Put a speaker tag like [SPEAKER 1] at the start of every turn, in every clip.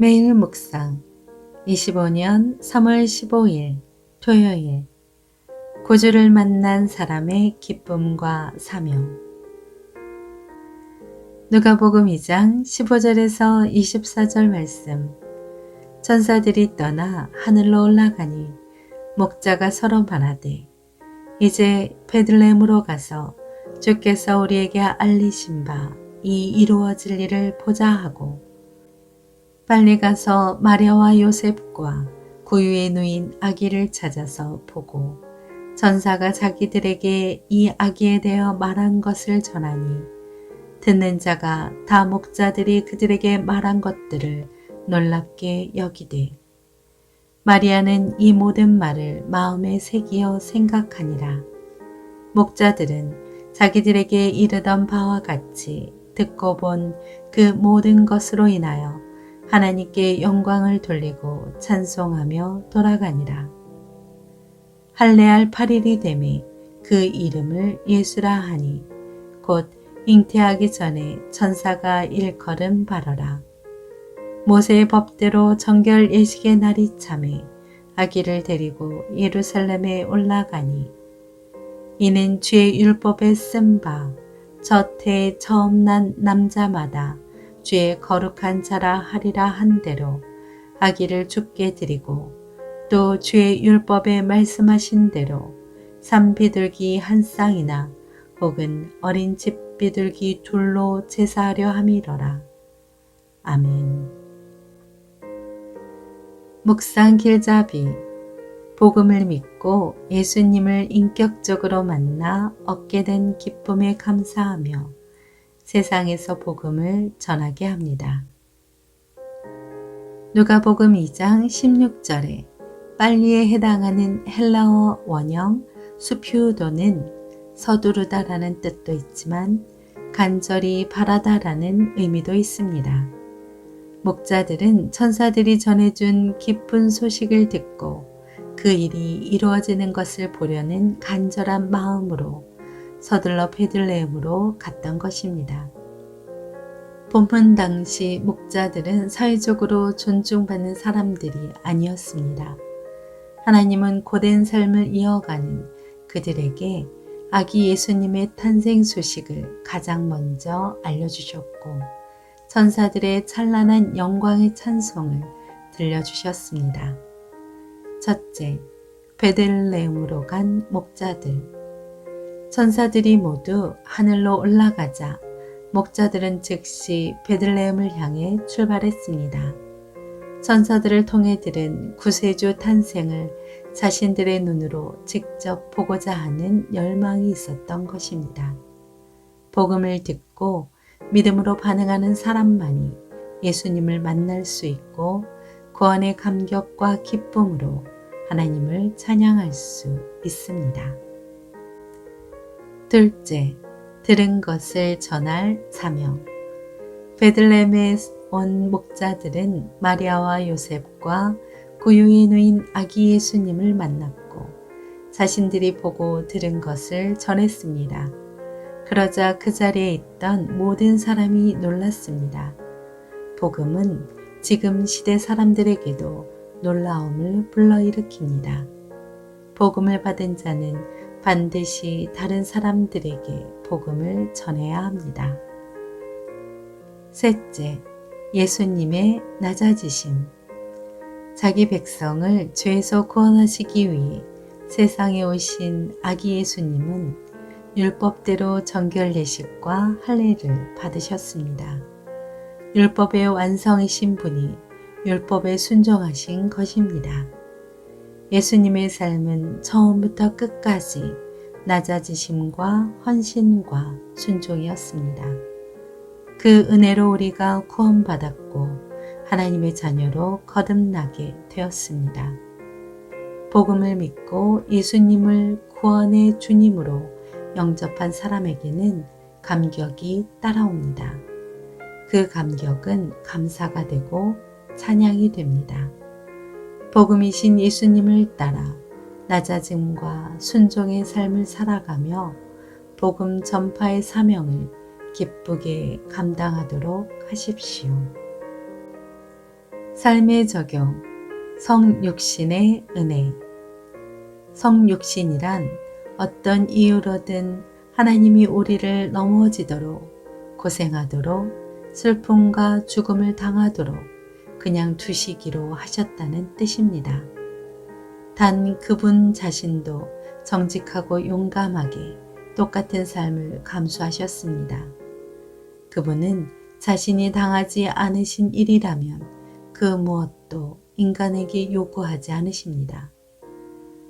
[SPEAKER 1] 매일 묵상 25년 3월 15일 토요일. 구주를 만난 사람의 기쁨과 사명. 누가복음 2장 15절에서 24절 말씀. 천사들이 떠나 하늘로 올라가니 목자가 서로 말하되 이제 베들레헴으로 가서 주께서 우리에게 알리신 바 이 이루어질 일을 보자 하고 빨리 가서 마리아와 요셉과 구유에 누인 아기를 찾아서 보고 전사가 자기들에게 이 아기에 대하여 말한 것을 전하니 듣는 자가 다 목자들이 그들에게 말한 것들을 놀랍게 여기되 마리아는 이 모든 말을 마음에 새기어 생각하니라. 목자들은 자기들에게 이르던 바와 같이 듣고 본 그 모든 것으로 인하여 하나님께 영광을 돌리고 찬송하며 돌아가니라. 할례할 8일이 되매 그 이름을 예수라 하니 곧 잉태하기 전에 천사가 일컬음 바러라. 모세의 법대로 정결 예식의 날이 참에 아기를 데리고 예루살렘에 올라가니 이는 주의 율법에 쓴 바 저태에 처음 난 남자마다 주의 거룩한 자라 하리라 한 대로 아기를 죽게 드리고 또 주의 율법에 말씀하신 대로 삼비둘기 한 쌍이나 혹은 어린 집 비둘기 둘로 제사하려 함이러라. 아멘. 묵상 길잡이 복음을 믿고 예수님을 인격적으로 만나 얻게 된 기쁨에 감사하며 세상에서 복음을 전하게 합니다. 누가복음 2장 16절에 빨리에 해당하는 헬라어 원형 수퓨도는 서두르다라는 뜻도 있지만 간절히 바라다라는 의미도 있습니다. 목자들은 천사들이 전해준 기쁜 소식을 듣고 그 일이 이루어지는 것을 보려는 간절한 마음으로 서둘러 베들레헴으로 갔던 것입니다. 본문 당시 목자들은 사회적으로 존중받는 사람들이 아니었습니다. 하나님은 고된 삶을 이어가는 그들에게 아기 예수님의 탄생 소식을 가장 먼저 알려주셨고 천사들의 찬란한 영광의 찬송을 들려주셨습니다. 첫째, 베들레헴으로 간 목자들. 천사들이 모두 하늘로 올라가자 목자들은 즉시 베들레헴을 향해 출발했습니다. 천사들을 통해 들은 구세주 탄생을 자신들의 눈으로 직접 보고자 하는 열망이 있었던 것입니다. 복음을 듣고 믿음으로 반응하는 사람만이 예수님을 만날 수 있고 구원의 감격과 기쁨으로 하나님을 찬양할 수 있습니다. 둘째, 들은 것을 전할 사명. 베들렘에 온 목자들은 마리아와 요셉과 구유에 누인 아기 예수님을 만났고 자신들이 보고 들은 것을 전했습니다. 그러자 그 자리에 있던 모든 사람이 놀랐습니다. 복음은 지금 시대 사람들에게도 놀라움을 불러일으킵니다. 복음을 받은 자는 반드시 다른 사람들에게 복음을 전해야 합니다. 셋째, 예수님의 낮아지심. 자기 백성을 죄에서 구원하시기 위해 세상에 오신 아기 예수님은 율법대로 정결 예식과 할례를 받으셨습니다. 율법의 완성이신 분이 율법에 순종하신 것입니다. 예수님의 삶은 처음부터 끝까지 낮아지심과 헌신과 순종이었습니다. 그 은혜로 우리가 구원받았고 하나님의 자녀로 거듭나게 되었습니다. 복음을 믿고 예수님을 구원의 주님으로 영접한 사람에게는 감격이 따라옵니다. 그 감격은 감사가 되고 찬양이 됩니다. 복음이신 예수님을 따라 낮아짐과 순종의 삶을 살아가며 복음 전파의 사명을 기쁘게 감당하도록 하십시오. 삶의 적용, 성육신의 은혜. 성육신이란 어떤 이유로든 하나님이 우리를 넘어지도록 고생하도록 슬픔과 죽음을 당하도록 그냥 두시기로 하셨다는 뜻입니다. 단 그분 자신도 정직하고 용감하게 똑같은 삶을 감수하셨습니다. 그분은 자신이 당하지 않으신 일이라면 그 무엇도 인간에게 요구하지 않으십니다.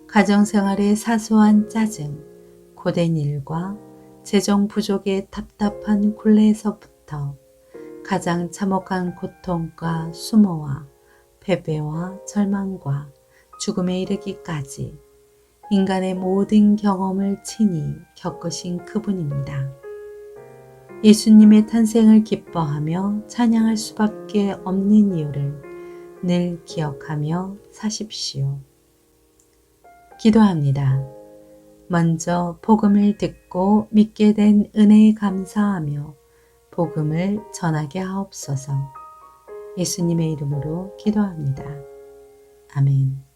[SPEAKER 1] 가정생활의 사소한 짜증, 고된 일과 재정 부족의 답답한 굴레에서부터 가장 참혹한 고통과 수모와 패배와 절망과 죽음에 이르기까지 인간의 모든 경험을 친히 겪으신 그분입니다. 예수님의 탄생을 기뻐하며 찬양할 수밖에 없는 이유를 늘 기억하며 사십시오. 기도합니다. 먼저 복음을 듣고 믿게 된 은혜에 감사하며 복음을 전하게 하옵소서. 예수님의 이름으로 기도합니다. 아멘.